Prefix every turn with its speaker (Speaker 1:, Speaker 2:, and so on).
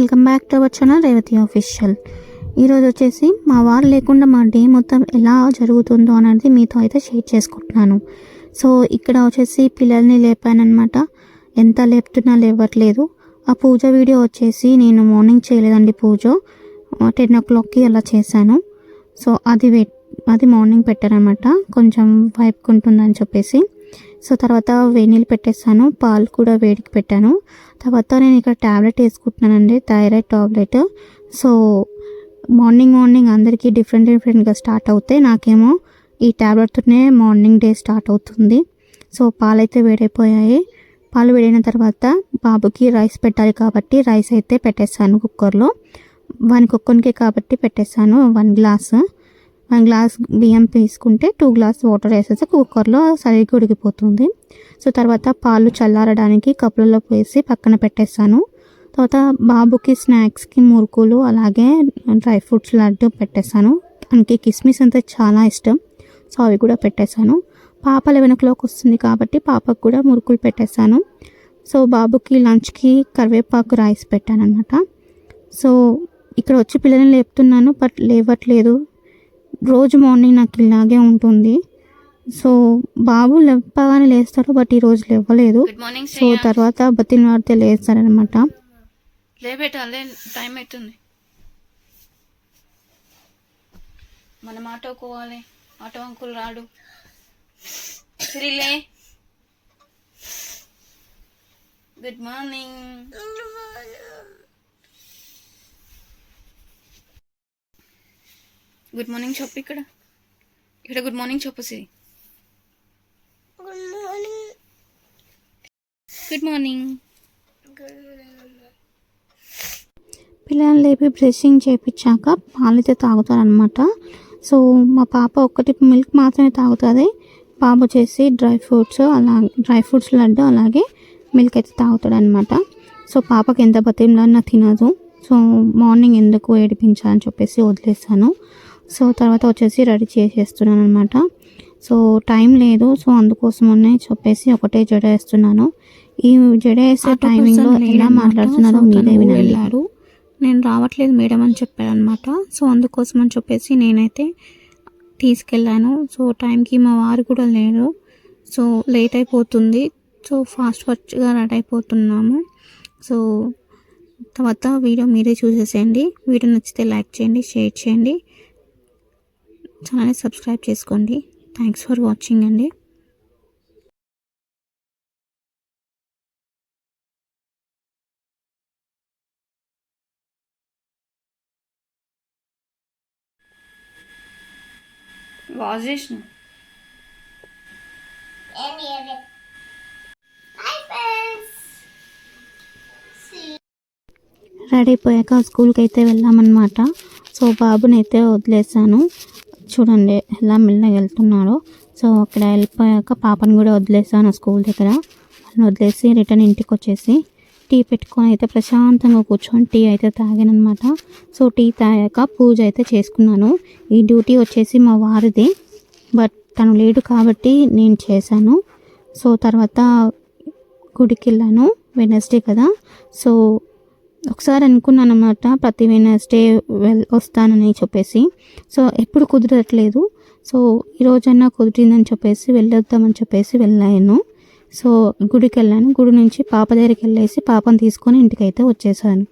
Speaker 1: Welcome back to our channel Revathi official ఈరోజు వచ్చేసి మా వారు లేకుండా మా డే మొత్తం ఎలా జరుగుతుందో అనేది మీతో అయితే షేర్ చేసుకుంటున్నాను. సో ఇక్కడ వచ్చేసి పిల్లల్ని లేపానమాట ఎంత లేపుతున్నా లేవట్లేదు. ఆ పూజ వీడియో వచ్చేసి నేను మార్నింగ్ చేయలేదండి పూజ. టెన్ ఓ క్లాక్కి అలా చేశాను. సో అది అది మార్నింగ్ పెట్టారనమాట కొంచెం వైపుకుంటుందని చెప్పేసి. సో తర్వాత వేడి నీళ్ళు పెట్టేస్తాను పాలు కూడా వేడికి పెట్టాను. తర్వాత నేను ఇక్కడ ట్యాబ్లెట్ వేసుకుంటున్నానండి thyroid tablet. So morning morning అందరికీ డిఫరెంట్ డిఫరెంట్గా స్టార్ట్ అవుతాయి. నాకేమో ఈ ట్యాబ్లెట్తోనే మార్నింగ్ డే స్టార్ట్ అవుతుంది. సో పాలైతే వేడైపోయాయి. పాలు వేడైన తర్వాత బాబుకి రైస్ పెట్టాలి కాబట్టి రైస్ అయితే పెట్టేస్తాను కుక్కర్లో. వన్ కుక్కర్కే కాబట్టి పెట్టేస్తాను వన్ గ్లాస్. వన్ గ్లాస్ బియ్యం తీసుకుంటే టూ గ్లాస్ వాటర్ వేసేసి కుక్కర్లో సరిగ్గా ఉడికిపోతుంది. సో తర్వాత పాలు చల్లారడానికి కప్పులలో వేసి పక్కన పెట్టేస్తాను. తర్వాత బాబుకి స్నాక్స్కి మురుకులు అలాగే డ్రై ఫ్రూట్స్ లడ్డు పెట్టేస్తాను. తనకి కిస్మిస్ అంటే చాలా ఇష్టం. సో అవి కూడా పెట్టేశాను పాప లెవెన్ ఓ క్లాక్ వస్తుంది కాబట్టి పాపకు కూడా మురుకులు పెట్టేశాను సో బాబుకి లంచ్కి కరివేపాకు రైస్ పెట్టాను అనమాట సో ఇక్కడ వచ్చి పిల్లల్ని లేపుతున్నాను బట్ లేవట్లేదు. రోజు మార్నింగ్ నాకు ఇలాగే ఉంటుంది. సో బాబు లేపగానే లేస్తాడు బట్ ఈ రోజు లేవలేదు.
Speaker 2: గుడ్ మార్నింగ్
Speaker 1: సో తర్వాత బతిని వాడితే లేస్తారనమాట
Speaker 2: లేబెట్టా లే టైం అవుతుంది మనం ఆటోకోవాలి ఆటో అంకుల్ రాడు. శ్రీలే గుడ్ మార్నింగ్ గుడ్ మార్నింగ్ చెప్పు ఇక్కడ. ఇక్కడ గుడ్ మార్నింగ్ చెప్పు సిరి గుడ్ మార్నింగ్
Speaker 1: పిల్లల్ని లేపి బ్రషింగ్ చేయించాక పాలైతే తాగుతారనమాట సో మా పాప ఒక్కటి మిల్క్ మాత్రమే తాగుతుంది. బాబు వచ్చేసి డ్రై ఫ్రూట్స్ అలా డ్రై ఫ్రూట్స్ లడ్డు అలాగే మిల్క్ అయితే తాగుతాడు అనమాట సో పాపకి ఎంత బతిమలన్నా తినదు. సో మార్నింగ్ ఎందుకు ఏడిపించాలని చెప్పేసి వదిలేస్తాను సో తర్వాత వచ్చేసి రెడీ చేసేస్తున్నాను అనమాట సో టైం లేదు సో అందుకోసమనే చెప్పేసి ఒకటే జడ వేస్తున్నాను. ఈ జడ వేసే టైమింగ్లో ఎలా మాట్లాడుతున్నారో మీరే వినాలి నేను రావట్లేదు మేడం అని చెప్పారనమాట సో అందుకోసం అని చెప్పేసి నేనైతే తీసుకెళ్ళాను. సో టైంకి మా వారు కూడా లేరు. సో లేట్ అయిపోతుంది. సో ఫాస్ట్ ఫాస్ట్గా రెడీ అయిపోతున్నాము. సో తర్వాత వీడియో మీరే చూసేసేయండి. వీడియో నచ్చితే లైక్ చేయండి షేర్ చేయండి. ఛానల్ సబ్స్క్రైబ్ చేసుకోండి. థ్యాంక్స్ ఫర్ వాచింగ్ అండి.
Speaker 2: వాష్ చేసిన
Speaker 1: రెడీ అయిపోయాక స్కూల్కి అయితే వెళ్ళామన్నమాట. సో బాబుని అయితే వదిలేసాను చూడండి ఎలా మెల్లగా వెళ్తున్నాడో. సో అక్కడ వెళ్ళిపోయాక పాపను కూడా వదిలేసాను స్కూల్ దగ్గర. వాళ్ళని వదిలేసి రిటర్న్ ఇంటికి వచ్చేసి టీ పెట్టుకొని అయితే ప్రశాంతంగా కూర్చొని టీ అయితే తాగానమాట సో టీ తాగాక పూజ అయితే చేసుకున్నాను. ఈ డ్యూటీ వచ్చేసి మా వారిది. బట్ తను లేడు కాబట్టి నేను చేశాను. సో తర్వాత గుడికి వెళ్ళాను వెనస్డే కదా. సో ఒకసారి అనుకున్నాను అనమాట ప్రతి వెనస్డే వెల్ వస్తానని చెప్పేసి. సో ఎప్పుడు కుదరట్లేదు. సో ఈ కుదిరిందని చెప్పేసి వెళ్ళొద్దామని చెప్పేసి వెళ్ళాను. సో గుడికి వెళ్ళాను గుడి నుంచి పాప దగ్గరికి వెళ్ళేసి పాపను తీసుకొని ఇంటికి అయితే వచ్చేసాను.